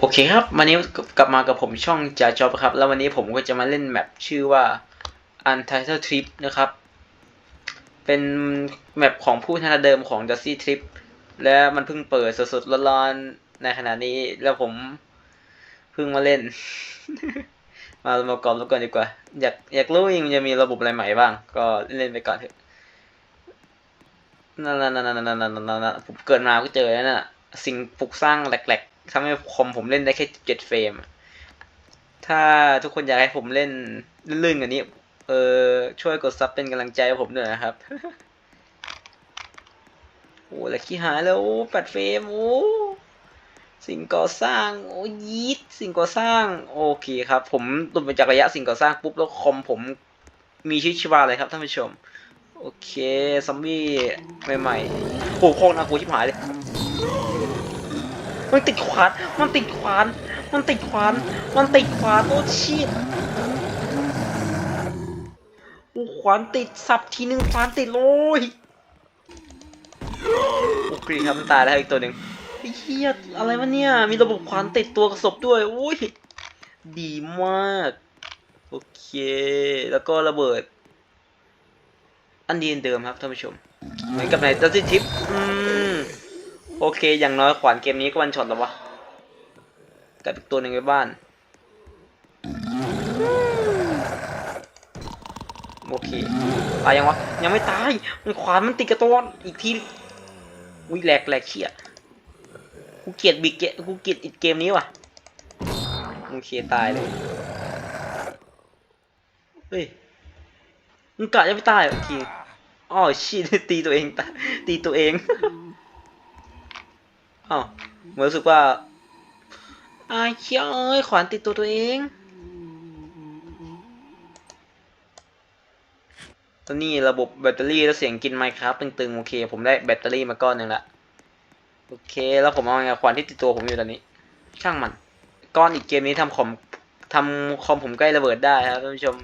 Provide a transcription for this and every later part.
โอเคครับวันนี้กลับมากับผมช่องจาจอบครับ แล้ววันนี้ผมก็จะมาเล่นแมปชื่อว่า Untitled Trip นะครับ เป็นแมปของผู้ชนะเดิมของ d u s t y Trip และมันเพิ่งเปิดสดๆร้อนๆในขณะนี้แล้วผมเพิ่งมาเล่น มามาก่อนแล้วก่อนดีกว่า อยากอยากรู้ยังจะมีระบบอะไรใหม่บ้าง ก็เล่นไปก่อนเถอะนั่นนั่นนั่นนั่นนั่นนั่นนั่นผมเกิดมาก็เจอแล้วน่ะสิ่งปลุกสร้างแหลกๆ ทำให้คอมผมเล่นได้แค่เจ็ดเฟรม ถ้าทุกคนอยากให้ผมเล่นลื่นๆกว่านี้ เออช่วยกดซับเป็นกำลังใจผมด้วยนะครับ โอ้แล้วขี้หายแล้วแปดเฟรม โอ้สิ่งก่อสร้าง โอ้ยีดสิ่งก่อสร้าง โอเคครับ ผมหลุดมาจากระยะสิ่งก่อสร้างปุ๊บแล้วคอมผมมีชีวิตชีวาเลยครับท่านผู้ชม โอเคซอมบี้ใหม่ๆโอ้โหโคตรน่ากลัวชิบหายเลย มันติดขวาน มันติดขวาน มันติดขวาน มันติดขวานโอ้ชีตโอ้ขวานติดสับทีนึงขวานติดเลยโอเคครับมันตายแล้วอีกตัวหนึ่งไอ้เหี้ยอะไรวะเนี่ย มีระบบขวานติดตัวกระสบด้วยโอ้ยดีมาก โอเค แล้วก็ระเบิด อันดีอันเดิมครับท่านผู้ชม เหมือนกับในดัซซี่ทิปอืม โอเค อย่างน้อยขวานเกมนี้ก็วันช็อตแล้ววะกับอีกตัวหนึ่งไว้บ้าน โอเคตายยังวะ ยังไม่ตาย มันขวานมันติดกระตัวอีกทีวิแหลกแหลกเขี้ยกูเกลียดบิกเกกูเกลียดอีกเกมนี้ว่ะโอเคตายเลย เฮ้ย มึงกะจะไม่ตายเหรอโอเคอ๋อชีตีตัวเองตายตีตัวเอง อ้าวเหมือนรู้สึกว่าอายเชี่ยเอ้ยขวานติดตัวตัวเองตอนนี้ระบบแบตเตอรี่แล้วเสียงกินไมค์ครับตึงๆโอเค ผมได้แบตเตอรี่มาก้อนหนึ่งละโอเค แล้วผมเอาไงขวานที่ติดตัวผมอยู่ตอนนี้ ช่างมัน ก้อนอีกเกมนี้ทำคอมทำคอมผมใกล้ระเบิดได้ครับท่านผู้ชม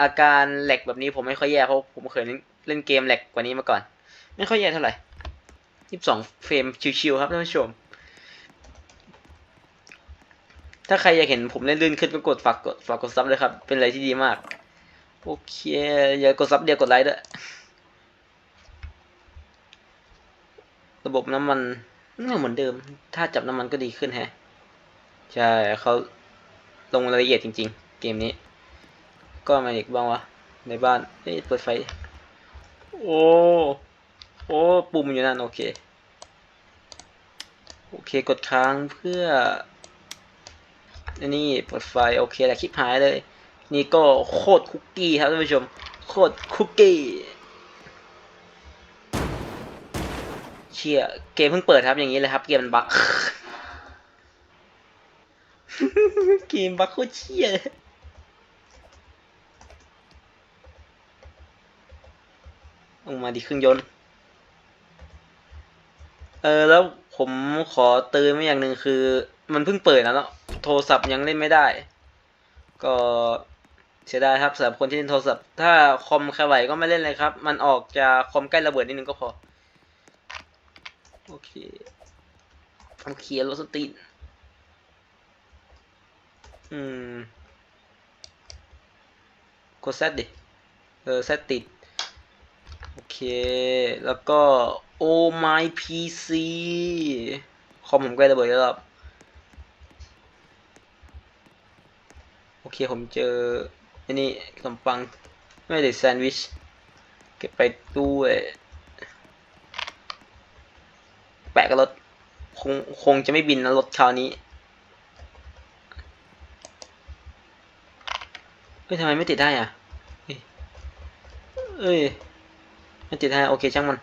อาการแหลกแบบนี้ผมไม่ค่อยแย่เพราะผมเคยเล่นเกมแหลกกว่านี้มาก่อน ไม่ค่อยแย่เท่าไหร่ ยี่สิบสองเฟรมชิวๆครับท่านผู้ชม ถ้าใครอยากเห็นผมเล่นลื่นขึ้นก็กดฝากกดฝากกดซับเลยครับ เป็นอะไรที่ดีมาก โอเค อย่ากดซับเดียวกดไลค์ด้วย ระบบน้ำมันเหมือนเดิม ถ้าจับน้ำมันก็ดีขึ้นแฮะ ใช่เขาลงรายละเอียดจริง ๆ เกมนี้ ก็มาอีกบ้างวะ ในบ้านเอ้ยเปิดไฟ โอ้ โอ้ปุ่มอยู่นั่นโอเค โอเคกดค้างเพื่อนนี้เปิดไฟโอเคแหละคลิปหายเลย นี่ก็โคตรคุกกี้ครับท่านผู้ชม โคตรคุกกี้เชี่ยเกมเพิ่งเปิดครับอย่างนี้เลยครับ เกมมันบั๊กเกมบั๊กโคตรเชี่ยเลยออกมาดีเครื่องยนต์ ออแล้วผมขอเตือนไว้อย่างหนึ่งคือ มันเพิ่งเปิดนะเนาะโทรศัพท์ยังเล่นไม่ได้ ก็เสียดายครับสำหรับคนที่เล่นโทรศัพท์ ถ้าคอมใครไหวก็ไม่เล่นเลยครับ มันออกจะคอมใกล้ระเบิดนิดนึงก็พอ โอเคโอเครถสตรีทอืมกดแซดดิ เออแซดติด โอเค แล้วก็ Oh my PC คอมผมใกล้ระเบิดแล้วครับโอเคผมเจออันนี้ขนมปังไม่ได้แซนด์วิช เก็บไปด้วยแปะกับรถคงคงจะไม่บินนะรถคราวนี้เฮ้ยทำไมไม่ติดได้อะเฮ้ยเอ้ยไม่ติดได้โอเคช่างมัน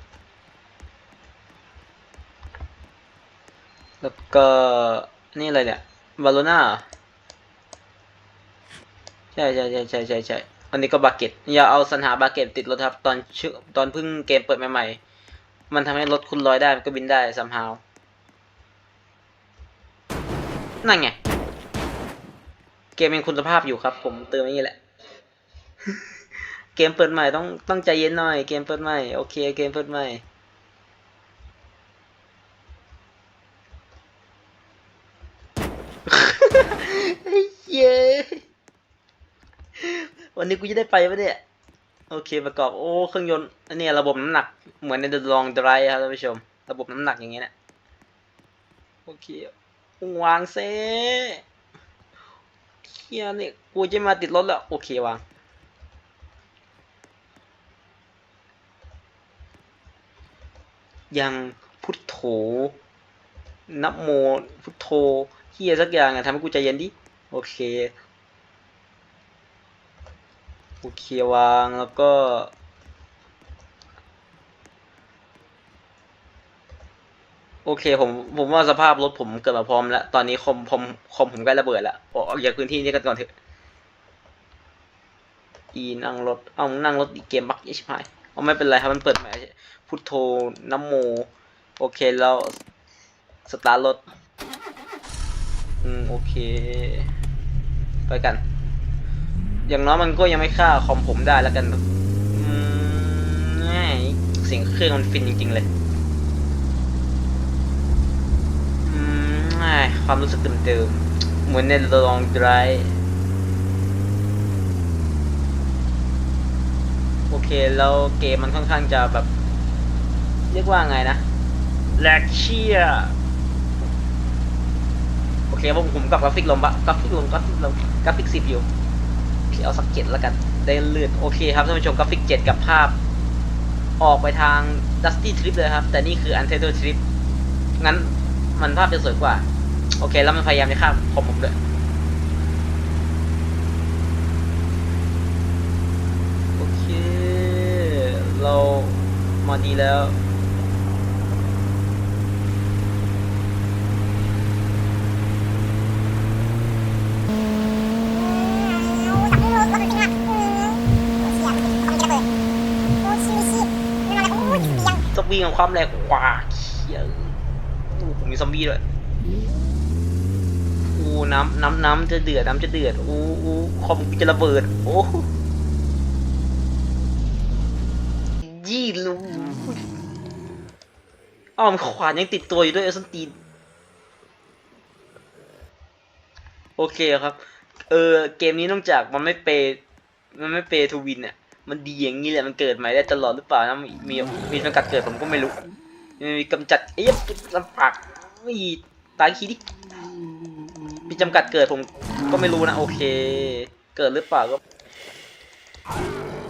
แล้วก็นี่อะไรเนี่ยบาโลน่าใช่ใช่ใช่ใช่ใช่ใช่อันนี้ก็บาเก็ตอย่าเอาสัญหาบาเก็ตติดรถครับ ตอนชื่อตอนเพิ่งเกมเปิดใหม่ๆ มันทำให้รถคุณลอยได้มันก็บินได้ซัมฮาวนั่นไง เกมยังคุณภาพอยู่ครับ ผมเติมอย่างนี้แหละ เกมเปิดใหม่ต้องต้องใจเย็นหน่อย เกมเปิดใหม่โอเค เกมเปิดใหม่ วันนี้กูจะได้ไปปะเนี่ยโอเคประกอบโอ้เครื่องยนต์อันนี้ระบบน้ำหนักเหมือนใน The Long Drive ครับท่านผู้ชม ระบบน้ำหนักอย่างเงี้ยนะโอเควางเซ่เฮียเนี่ยกูจะมาติดรถแล้วโอเควางยังพุทโธนะโมพุทโธเฮียสักอย่างอะทำให้กูใจเย็นดิโอเค โอเควางแล้วก็ โอเคผมผมว่าสภาพรถผมเกิดมาพร้อมแล้ว ตอนนี้คอมคอมคอมผมใกล้ระเบิดแล้วออกจากพื้นที่นี้กันก่อนเถอะ อีนั่งรถ เอานั่งรถอีกเกมบักยี่ชิบหายเอาไม่เป็นไรครับมันเปิดใหม่พุทโธน้ำโม โอเคแล้วสตาร์ทรถ อืม โอเค ไปกัน อย่างน้อยมันก็ยังไม่ฆ่าคอมผมได้แล้วกันอืมแหม่เสียงเครื่องมันฟินจริงๆเลยอืมแหม่ความรู้สึกเดิมๆเหมือนใน The Long Drive โอเคแล้วเกมมันค่อนข้างจะแบบ เรียกว่าไงนะแลกเชียโอเคผมผมกับกราฟิกลงปะกราฟิกลงกราฟิกลงกราฟิกสิบอยู่ โอเคเอาสักเจ็ดแล้วกันได้เลือนโอเคครับท่านผู้ชมกราฟิกเจ็ดกับภาพ ออกไปทาง Dusty Trip เลยครับ แต่นี่คือ Untitled Trip งั้นมันภาพจะสวยกว่า โอเค แล้วมันพยายามจะข้ามคอมผมด้วยโอเค เรามาดีแล้ว ของความแรงกว่าเขียอู้ผมมีซอมบี้ด้วยอู้น้ำน้ำน้ำจะเดือดน้ำจะเดือดอู้อู้คอมจะระเบิดโอ้ยี่ลูอ้อมนขวานยังติดตัวอยู่ด้วยไอ้ส้นตีนโอเคครับ เออเกมนี้นอกจากมันไม่เปย์มันไม่เปย์ทูวินอะ มันดีอย่างนี้แหละมันเกิดใหม่ได้ตลอดหรือเปล่านะมีมีจำกัดเกิดผมก็ไม่รู้มีกำจัดเอ๊ะลำปากไม่ตายคีดิมีจำกัดเกิดผมก็ไม่รู้นะโอเค เกิดหรือเปล่าก็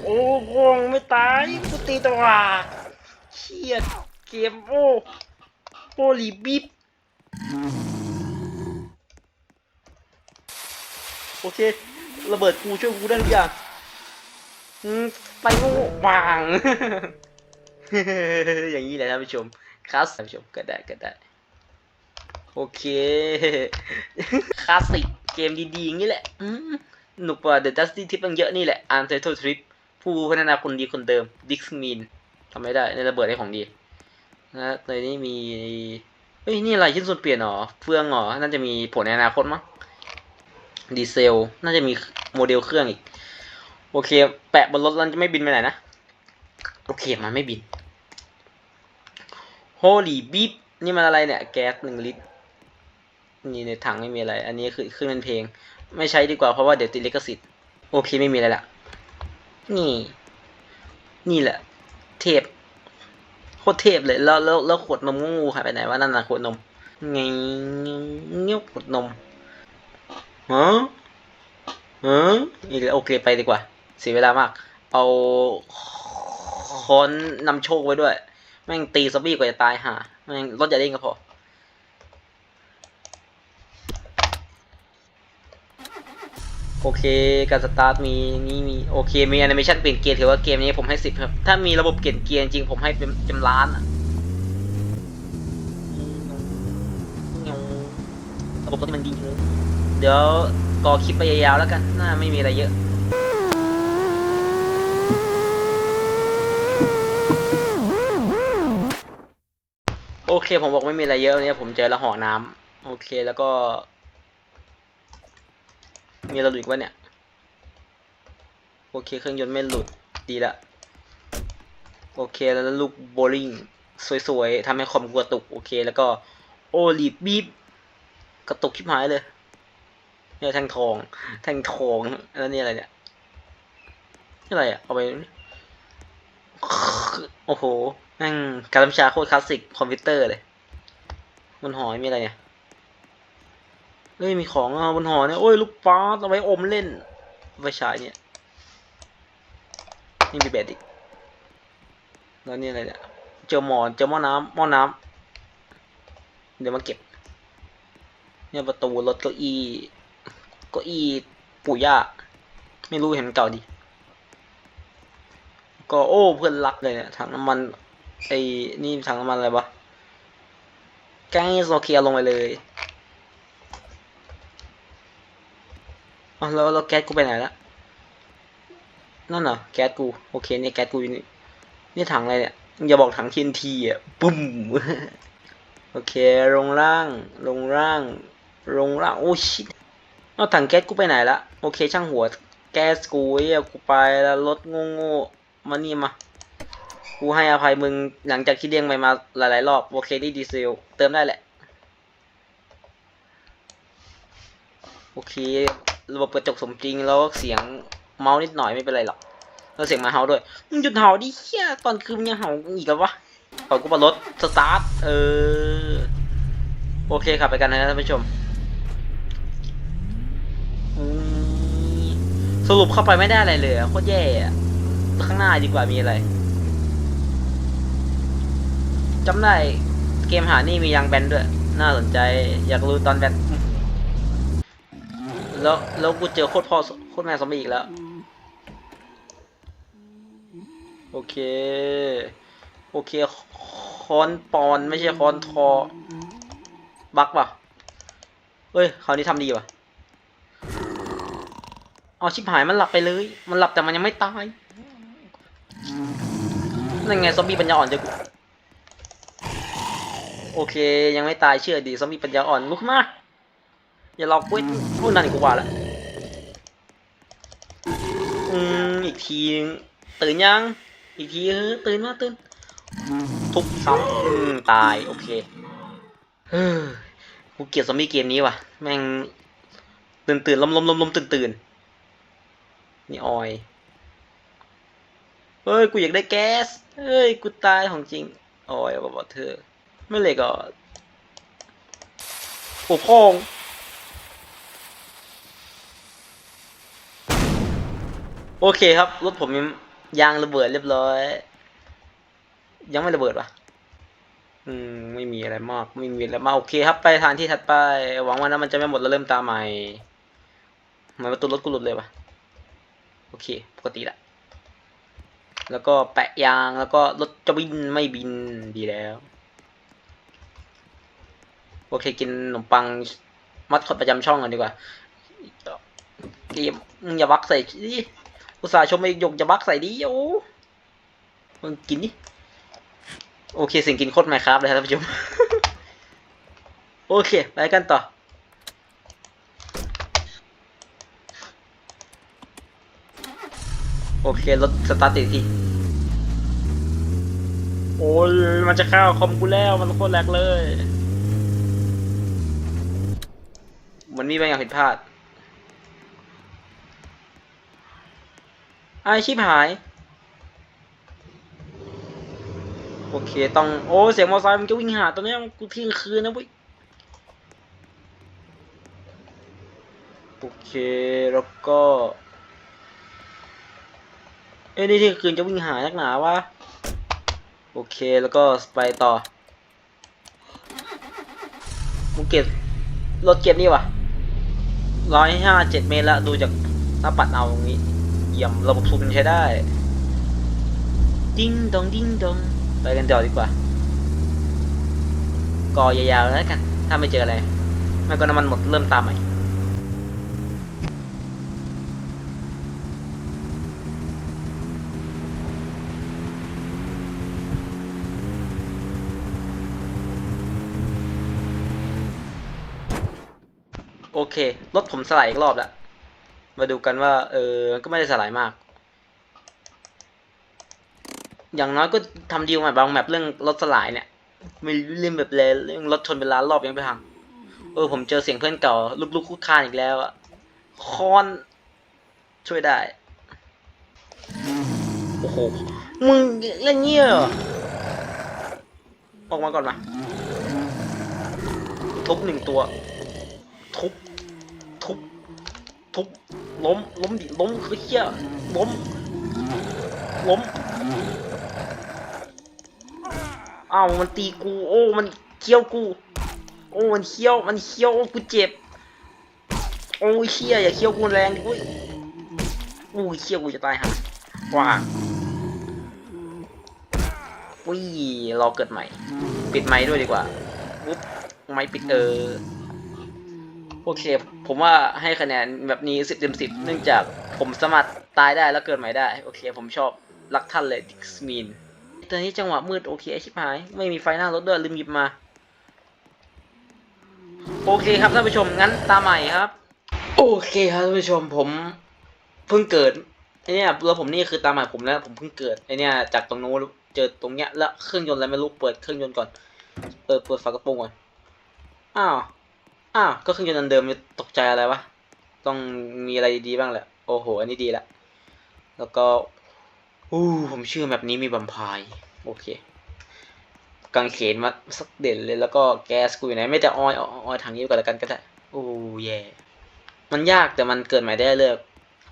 โอ้โหไม่ตายกูตีตัวเครียดเกมโอ้โอลีบิบโอเค ระเบิดกูช่วยกูได้ทุกอย่าง ไปโง่วางอย่างนี้แหละท่านผู้ชมคลาสท่านผู้ชมก็ได้ก็ได้ โอเคคลาสสิกเกมดีๆอย่างนี้แหละหนุกกว่า The Dusty Trip ตั้งเยอะนี่แหละ Untitled Trip ผู้พัฒนาคนดีคนเดิม Dix Min ทำไม่ได้ในระเบิดให้ของดีนะในนี้มีเฮ้ยนี่อะไรชิ้นส่วนเปลี่ยนหรอเฟืองหรอน่าจะมีผลในอนาคตมั้งดีเซล น่าจะมีโมเดลเครื่องอีก โอเค แปะบนรถแล้วจะไม่บินไปไหนนะ โอเคมันไม่บิน Holy beep นี่มันอะไรเนี่ย แก๊สหนึ่งลิตร นี่ในถังไม่มีอะไร อันนี้คือเครื่องเล่นเพลง ไม่ใช้ดีกว่าเพราะว่าเดี๋ยวติดลิขสิทธิ์ โอเคไม่มีอะไรละ นี่ นี่แหละ เทพ โคตรเทพเลย แล้วแล้วแล้วขวดนมงูหายไปไหนวะนั่นน่ะขวดนมไงเงี้ยวขวดนมฮะเอออีกแล้วโอเคไปดีกว่า เสียเวลามาก เอาค้อนนำโชคไว้ด้วย แม่งตีซอมบี้กว่าจะตายห่าแม่งรถอย่าเล่นก็พอโอเค การสตาร์ทมีนี่มีโอเค มีแอนิเมชันเปลี่ยนเกียร์ถือว่าเกมนี้ผมให้สิบครับ ถ้ามีระบบเปลี่ยนเกียร์จริงผมให้เป็นจำล้านอะระบบรถที่มันดีเลย เดี๋ยวกอคลิปไปยาวๆแล้วกัน น่าไม่มีอะไรเยอะ เคผมบอกไม่มีอะไรเยอะวันนี้ผมเจอละห่อน้ำโอเคแล้วก็ มีอะหลุดอีกวะเนี่ย โอเคเครื่องยนต์ไม่หลุดดีละ โอเคแล้วลูกโบลิ่งสวยๆทำให้คอมกระตุกโอเค แล้วก็โอลีบบีบกระตุกชิบหายเลยเนี่ยแทงทองแทงทองแล้วนี่อะไรเนี่ยนี่อะไรอะเอาไป โอ้โห แม่งการำชาโคตรคลาสสิกคอมพิวเตอร์เลย บนหอยมีอะไรเนี่ยเฮ้ยมีของอบนหอเนี่ยโอ้ยลูกป๊าสเอาไว้อมเล่นไฟฉายเนี่ยนี่มีแบตอีกแล้วนี่อะไรเนี่ยเจอหมอนเจอหม้อน้ำหม้อน้ำเดี๋ยวมาเก็บ เนี่ยประตูรถเก้าอี้เก้าอี้ปู่ย่าไม่รู้เห็นเก่าดีก็โอ้เพื่อนรักเลยเนี่ยถังน้ำมัน ไอ้นี่ถังน้ำมันอะไรวะแก๊งโซเคียลงไปเลยอ๋อแล้วแล้วแก๊สกูไปไหนละนั่นเหรอแก๊สกูโอเคเนี่ยแก๊สกูอยู่นี่นี่ถังอะไรเนี่ยอย่าบอกถัง TNT อะปุ้มโอเคลงล่างลงล่างลงล่างโอ้ชิตเอาถังแก๊สกูไปไหนละโอเคช่างหัวแก๊สกูไอ้เหี้ยกูไปแล้วรถโง่ๆมานี่มา กูให้อภัยมึงหลังจากที่เลี้ยงไปมาหลายๆรอบโอเคนี่ดีเซลเติมได้แหละ โอเค ระบบกระจกสมจริงแล้วเสียงเมาส์นิดหน่อยไม่เป็นไรหรอกแล้วเสียงมาเห่าด้วยมึงหยุดเห่าดิเฮียตอนคืนยังเห่าอีกเหรอวะขอกูปรถสตาร์ทเออโอเคขับไปกันนะท่านผู้ชมสรุปเข้าไปไม่ได้อะไรเลยโคตรแย่ข้างหน้าดีกว่ามีอะไร จำได้เกมหานี่มียางแบนด้วย น่าสนใจอยากรู้ตอนแบนแล้วแล้วกูเจอโคตรพ่อโคตรแม่ซอมบี้อีกแล้ว โอเค โอเคคอนปอนไม่ใช่คอนทอ บักป่ะเฮ้ยคราวนี้ทำดีว่ะเอาชิบหายมันหลับไปเลย มันหลับแต่มันยังไม่ตายนั่นไงซอมบี้ปัญญาอ่อนจอกู โอเค ยังไม่ตายเชื่อดีซอมบี้ปัญญาอ่อนลุกมาอย่าหลอกกูพูดนั่นกูว่าล้วอืมอีกทีตื่นยัง อีกทีเฮ้ยตื่นมาตื่นทุบซ้ำตายโอเคเฮ้ยกูเกลียดซอมบี้เกมนี้ว่ะ แม่งตื่นตื่นล้มล้มล้มล้มตื่นตื่นนี่ออยเฮ้ย กูอยากได้แก๊สเฮ้ย กูตายของจริง ออยบอกเธอ ไม่เลยก็โอ้พองโอเคครับ รถผมยางระเบิดเรียบร้อย ยังไม่ระเบิดวะอืม ไม่มีอะไรมาก ไม่มีอะไรมากโอเคครับ ไปทางที่ถัดไปหวังว่านั้นมันจะไม่หมดแล้วเริ่มตาใหม่เหมือนประตูรถกูหลุดเลยวะโอเค ปกติละ แล้วก็แปะยางแล้วก็รถจะบินไม่บินดีแล้ว โอเคกินขนมปังมัดคอดประจำช่องกันดีกว่าเกมมึงอย่าบักใส่ดิอุตส่าห์ชมไอ้หยกอย่าบักใส่ดิโอ้มึงกินดิโอเคสิ่งกินโคตรไมครับเลยครับท่านผู้ชมโอเคไปกันต่อโอเครถสตาร์ทติดทีโอ้ยมันจะเข้าคอมกูแล้วมันโคตรแรกเลย มันมีบางอย่างผิดพลาดไอชิบหาย โอเค ต้อง โอ้ เสียงมอไซค์มันจะวิ่งหาตอนนี้กูเที่ยงคืนนะเว้ยโอเค แล้วก็ เอ้ยนี่เที่ยงคืนจะวิ่งหานักหนาวะ โอเค แล้วก็ไปต่อ มึงเก็บรถเก็บนี่วะ ร้อยห้าเจ็ดเมตรละดูจากหน้าปัดเอาตรงนี้ เยี่ยมระบบซูมใช้ได้ ดิ้งดองดิ้งดองไปกันต่อดีกว่า กอยาวๆแล้วกัน ถ้าไม่เจออะไรไม่ก็น้ำมันหมดเริ่มตามใหม่ รถผมสลายอีกรอบล้วมาดูกันว่า เออ ก็ไม่ได้สลายมาก อย่างน้อยก็ทำดีลใหม่บางแมปเรื่องรถสลายเนี่ยม่เรื่องแบบเลยเรื่องรถชนเป็นล้านรอบยังไม่พังเออผมเจอเสียงเพื่อนเก่าลุกๆคุกคานอีกแล้วอะคอนช่วยได้ โอ้โห มึงเล่นเงี้ยออกมาก่อนมา ทุบหนึ่งตัว ทุบ ทุบล้ม ล้มดิ ล้มคือเหี้ยล้ม ล้ม อ้าว มันตีกู โอ้ มันเคี้ยวกู โอ้ มันเคี้ยว มันเคี้ยว โอ้ กูเจ็บ โอ้ยเชี่ยอย่าเคี้ยวกูแรงดิเว้ยโอ้ยเคี้ยวกูจะตายห่าว้าอุ้ยรอเกิดใหม่ ปิดไม้ด้วยดีกว่าปุ๊บไม้ปิดเออ โอเค ผมว่าให้คะแนนแบบนี้สิบเต็มสิบเนื่องจากผมสามารถตายได้แล้วเกิดใหม่ได้ โอเค ผมชอบรักท่านเลยดิกสมีนตอนนี้จังหวะมืดโอเคชิบหาย ไม่มีไฟหน้ารถด้วยลืมหยิบมา โอเคครับท่านผู้ชมงั้นตาใหม่ครับ โอเคครับท่านผู้ชมผมเพิ่งเกิดไอเนี้ยแล้วผมนี่คือตาใหม่ผมแล้วผมเพิ่งเกิดไอเนี้ยจากตรงโน้นเจอตรงเนี้ยแล้วเครื่องยนต์อะไรไม่รู้เปิดเครื่องยนต์ก่อนเปิดเปิดฝากระโปรงก่อนอ้าว อ้าว ก็เครื่องยนต์อันเดิมตกใจอะไรวะ ต้องมีอะไรดีๆบ้างแหละ โอ้โห อันนี้ดีละ แล้วก็ อู้ผมชื่อแบบนี้มีบัมพาย โอเคกางเขนมาสักเด่นเลย แล้วก็แก๊สกูอยู่ไหน ไม่แต่ออยออยถังนี้ก่อนแล้วกันก็ได้โอ้แย่ มันยากแต่มันเกิดใหม่ได้เลย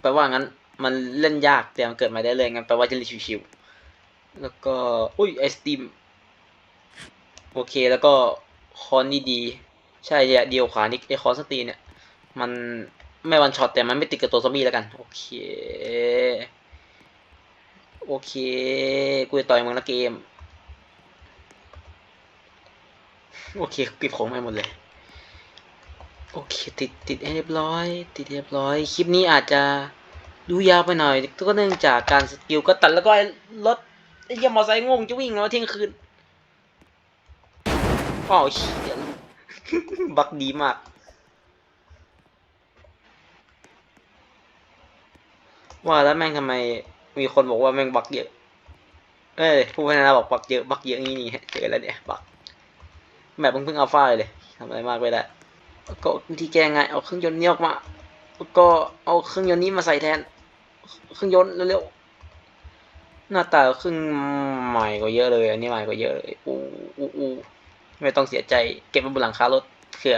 แปลว่างั้น มันเล่นยากแต่มันเกิดใหม่ได้เลยงั้นแปลว่าจะเล่นชิวๆ แล้วก็ อุ้ยไอสตีม โอเค แล้วก็คอนนี่ดี ใช่เนี่ยดียวขวานี่ไอคอนสตีเนี่ย มันไม่วันช็อตแต่มันไม่ติดกับตัวซอมบี้แล้วกัน โอเค โอเค กูจะต่อยมึงละเกม โอเคเก็บของไปหมดเลย โอเค ติดติดให้เรียบร้อย ติดเรียบร้อย คลิปนี้อาจจะดูยาวไปหน่อยก็เนื่องจากการสกิลก็ตัดแล้วก็ไอ้รถไอ้ยมอไซค์งงจะวิ่งแล้วเที่ยงคืนอ้าวเหี้ย บักดีมาก ว่าแล้วแม่งทำไมมีคนบอกว่าแม่งบักเยอะ เอ้ยผู้พัฒนาบอกบักเยอะบักเยอะงี้นี่เจอแล้วเนี่ยบักแมปเพิ่งอัลฟาเลยทำอะไรมากไม่ได้ก็วิธีแก้ไงายเอาเครื่องยนต์นี้ออกมาก็เอาเครื่องยนต์นี้มาใส่แทน เครื่องยนต์เร็วๆหน้าตาเครื่องใหม่กว่าเยอะเลย อันนี้ใหม่กว่าเยอะเลยอู้อู้อู้ ไม่ต้องเสียใจเก็บไว้บนหลังคารถเผื่อ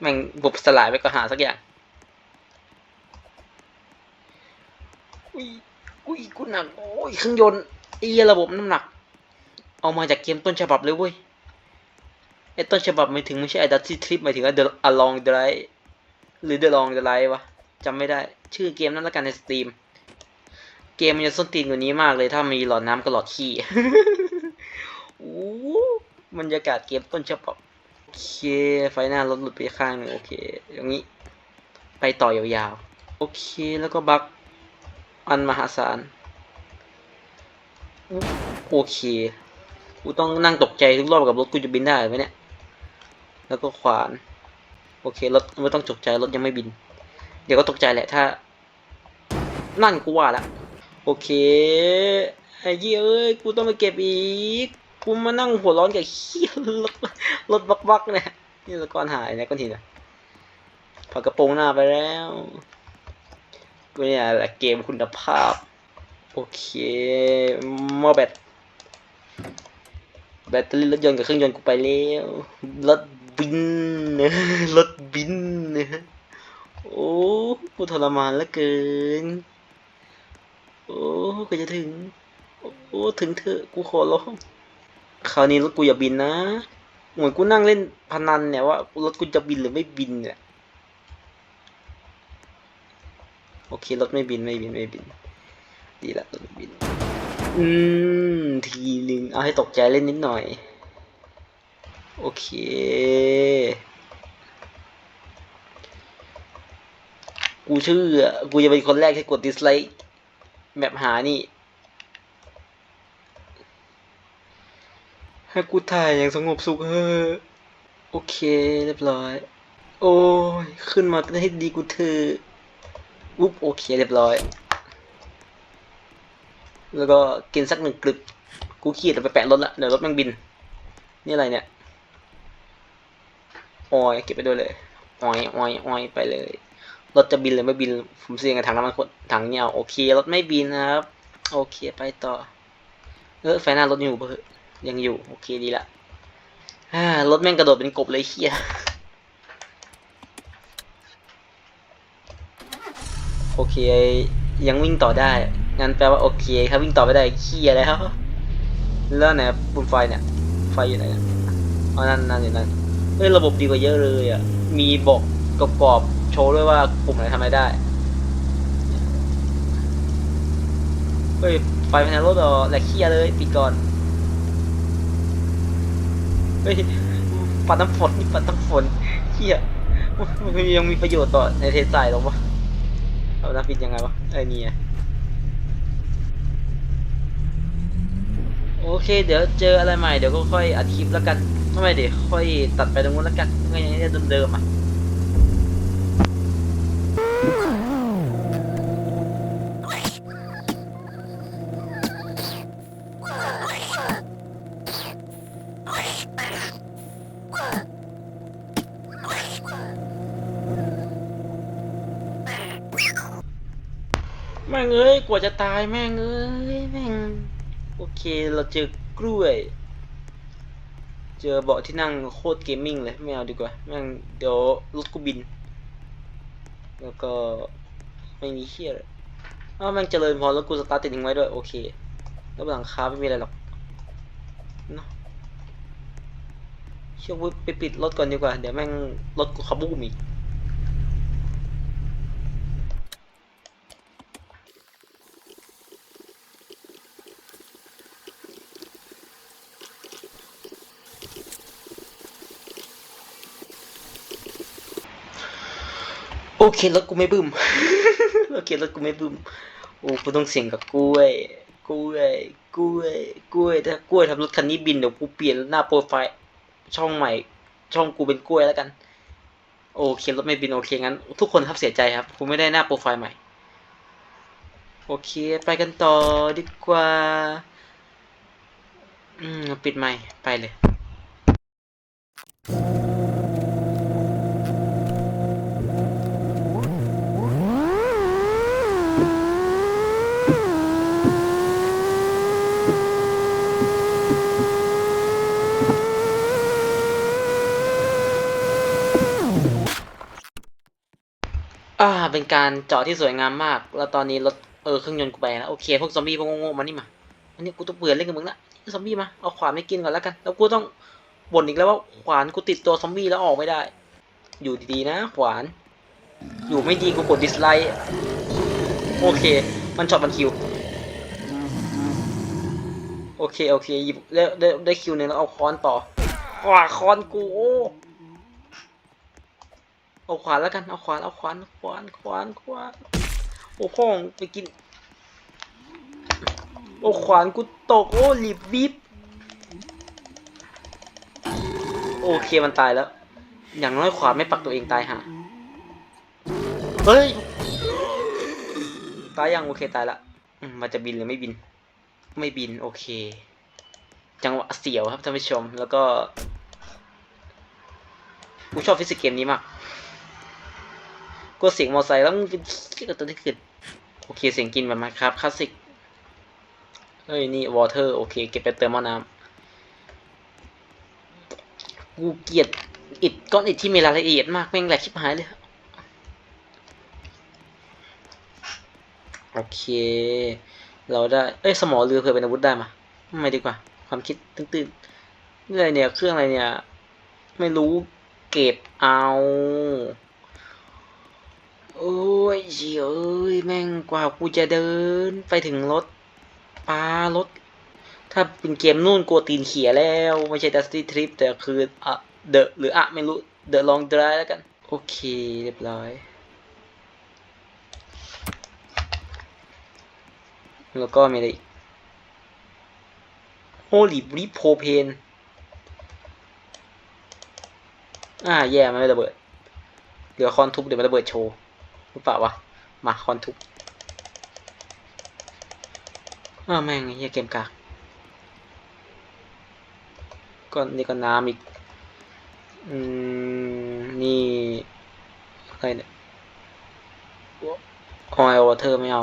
แม่งบุบสลายไปก็หาสักอย่าง อุ้ยอุ้ยกูหนักโอ้ยเครื่องยนต์ไอ้ระบบน้ำหนัก เอามาจากเกมต้นฉบับเลยเว้ยไอ้ต้นฉบับหมายถึงไม่ใช่ไอ้ดัตซี่ทริปหมายถึงไอ้ The Along the Line หรือ The Long the Line วะจำไม่ได้ ชื่อเกมนั้นละกันในสตรีมเกมมันจะส้นตีนกว่านี้มากเลยถ้ามีหลอดน้ำกับหลอดขี้โอ้ บรรยากาศเกมต้นฉบับโอเคไฟหน้ารถหลุดไปข้างหนึงโอเคอย่างนี้ ไปต่อยาวๆ โอเคแล้วก็บักอันมหาศาลโอเค กูต้องนั่งตกใจทุกรอบกับรถกูจะบินได้ไหมเนี่ย แล้วก็ขวาน โอเครถไม่ต้องตกใจรถยังไม่บิน เดี๋ยวก็ตกใจแหละถ้า นั่นกูว่าละ โอเคไอ้เยเอ้ย กูต้องไปเก็บอีก กูมานั่งหัวร้อนกับเหี้ยรถรถบักบักเนี่ยนี่สะก้อนหายนะก้อนหินอะผักกระโปรงหน้าไปแล้วกูเนี่ยแหละเกมคุณภาพ โอเคมอแบตแบตเตอรี่รถยนต์กับเครื่องยนต์กูไปแล้วรถบินนะรถบินนะโอ้กูทรมานเหลือเกิน โอ้กูจะถึง โอ้ ถึงเถอะกูขอร้อง คราวนี้รถกูอย่าบินนะ เหมือนกูนั่งเล่นพนันเนี่ยว่ารถกูจะบินหรือไม่บินเนี่ย โอเครถไม่บินไม่บินไม่บิน ดีละรถไม่บิน อืม ทีหนึ่งเอาให้ตกใจเล่นนิดหน่อย โอเค กูเชื่อ กูจะเป็นคนแรกที่กดดิสไลค์แบบหานี่ ให้กูถ่ายอย่างสงบสุขเฮ้อโอเคเรียบร้อย โอ้ย ขึ้นมาให้ดีกูเธอะอุ๊บโอเคเรียบร้อย แล้วก็กินสักหนึ่งกลึบกูขี้เดี๋ยวไปแปะรถละเดี๋ยวรถมันบิน นี่อะไรเนี่ยออยเก็บไปด้วยเลยออยออยออยไปเลยรถจะบินหรือไม่บินผมเสี่ยงกับถังน้ำมันถังเนี่ยโอเครถไม่บินนะครับ โอเคไปต่อเออไฟหน้ารถอยู่เบอร์ ยังอยู่ โอเคดีละอ่ารถแม่งกระโดดเป็นกบเลยเฮียโอเค ยังวิ่งต่อได้ งั้นแปลว่าโอเคครับวิ่งต่อไม่ได้เฮียแล้วแล้วไหนปุ่มไฟเนี่ย ไฟอยู่ไหนเนี่ยอ๋อนั่นนั่นอยู่นั่นเฮ้ยระบบดีกว่าเยอะเลยอะ มีบอกกรอบๆโชว์ด้วยว่าปุ่มไหนทำอะไรได้เฮ้ยไฟภายในรถเหรอแหลกเคียเลยปิดก่อน เฮ้ยปัดน้ำฝนนี่ปัดน้ำฝนเฮียมันยังมีประโยชน์ต่อในเทสไซหรอวะเอาน้ำปิดยังไงวะไอ้นี่โอเค เดี๋ยวเจออะไรใหม่เดี๋ยวก็ค่อยอัดคลิปแล้วกันทำไมเดี๋ยวค่อยตัดไปตรงนู้นแล้วกันก็ยังเดิมๆอะ ว่าจะตายแม่งเอ้ยแม่งโอเคเราเจอกล้วย เจอเบาะที่นั่งโคตรเกมมิ่งเลยไม่เอาดีกว่าแม่งเดี๋ยวรถกูบิน แล้วก็ไม่มีเฮียเลยอ้าวแม่งเจริญพอแล้วกูสตาร์ทติดทิ้งไว้ด้วยโอเค แล้วหลังคาไม่มีอะไรหรอกเนาะเชื่อว่าไปปิดรถก่อนดีกว่าเดี๋ยวแม่งรถกูขับบูมอีก โอเครถกูไม่บึ้มโอเครถกูไม่บึ้มโอ้กูต้องเสี่ยงกับกล้วยกล้วยกล้วยกล้วยถ้ากล้วยทำรถคันนี้บินเดี๋ยวกูเปลี่ยนหน้าโปรไฟล์ช่องใหม่ ช่องกูเป็นกล้วยแล้วกัน โอเครถไม่บินโอเคงั้น ทุกคนครับเสียใจครับกูไม่ได้หน้าโปรไฟล์ใหม่ โอเคไปกันต่อดีกว่า อืมปิดใหม่ไปเลย อ่า เป็นการเจาะที่สวยงามมาก แล้วตอนนี้รถเออเครื่องยนต์กูไปแล้วโอเคพวกซอมบี้พวกโง่ๆมานี่มา อันนี้กูต้องเบื่อเล่นกับมึงละซอมบี้มาเอาขวานไม่กินก่อนแล้วกัน แล้วกูต้องบ่นอีกแล้วว่าขวานกูติดตัวซอมบี้แล้วออกไม่ได้ อยู่ดีๆนะ ขวาน อยู่ไม่ดีกูกดดิสไลค์โอเค มันช็อตมันคิว โอเคโอเคหยิบได้ได้ได้คิวหนึ่งแล้วเอาค้อนต่อขวาค้อนกูโอ้ เอาขวานแล้วกันเอาขวานเอาขวานขวานขวานขวานโอ้พ่องไปกิน โอ้ขวานกูตกโอ้หลีบบีบโอเคมันตายแล้ว อย่างน้อยขวานไม่ปักตัวเองตายห่าเฮ้ยตายยังโอเคตายละมมันจะบินหรือไม่บิน ไม่บินโอเค จังหวะเสียวครับท่านผู้ชมแล้วก็กูชอบฟิสิกส์เกมนี้มาก กูเสียงมอไซค์แล้วมึงเป็นกับตัวที่ขึ้นโอเคเสียงกินแบบมาครับคลาสสิกเอ้ยนี่วอเตอร์โอเคเก็บไปเติมหม้อน้ำกูเกลียดอิดก้อนอิดที่มีรายละเอียดมากแม่งแหลกชิบหายเลยโอเค เราได้ เอ้ยสมอเรือเผื่อเป็นอาวุธได้มาไม่ดีกว่า ความคิดตื้นๆนี่อะไรเนี่ย เครื่องอะไรเนี่ย ไม่รู้เก็บเอา โอ้ยเฉียเอ้ย แม่งกว่ากูจะเดินไปถึงรถปลารถ ถ้าเป็นเกมนู่นกลัวตีนเขียแล้ว ไม่ใช่ Dusty Trip แต่คืออะเดอะหรืออะไม่รู้ The Long Drive แล้วกัน โอเค เรียบร้อย แล้วก็มีอะไรอีก Holy b r i p o p a n อ่า แย่มันไม่ระเบิดเดี๋ยวคอนทุบเดี๋ยวมันระเบิดโชว์หรือเปล่าวะ มาคอนทุบอ้าแม่งไอ้เหี้ยเกมกากก็นี่ก็น้ำอีก อืม นี่อะไรเนี่ยออยวอเตอร์ไม่เอา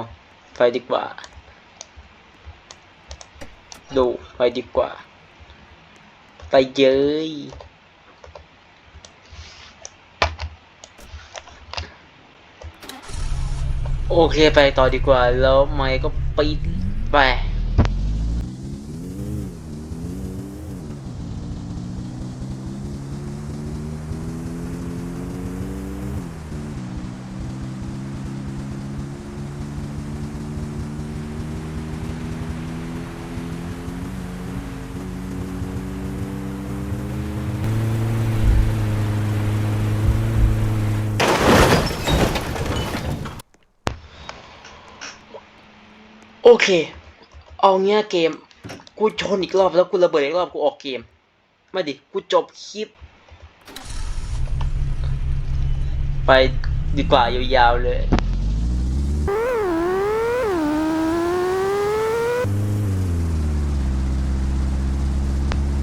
ไฟดีกว่า ดูไปดีกว่า ไปเย้ย โอเคไปต่อดีกว่า แล้วไม่ก็ปิดไป อเค เอาเงี้ยเกม กูชนอีกรอบแล้วกูระเบิดอีกรอบกูออกเกม มาดิ กูจบคลิป ไปดีกว่ายาวๆเลย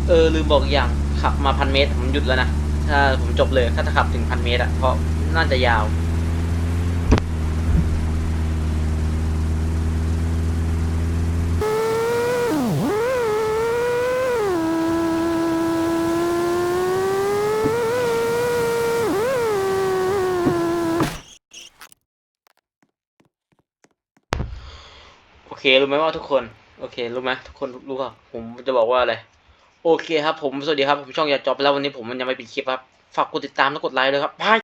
เออลืมบอกอย่างขับมาพันเมตรผมหยุดแล้วนะ ถ้าผมจบเลยถ้าจะขับถึงพันเมตรอะเพราะน่าจะยาว รู้ไหมว่าทุกคน โอเค รู้ไหมทุกคนรู้ครับผมจะบอกว่าอะไร โอเคครับผม สวัสดีครับ ผมช่องอยากจอบไปแล้ววันนี้ผมมันยังไม่ปิดคลิปครับ ฝากกดติดตามและกดไลค์เลยครับบาย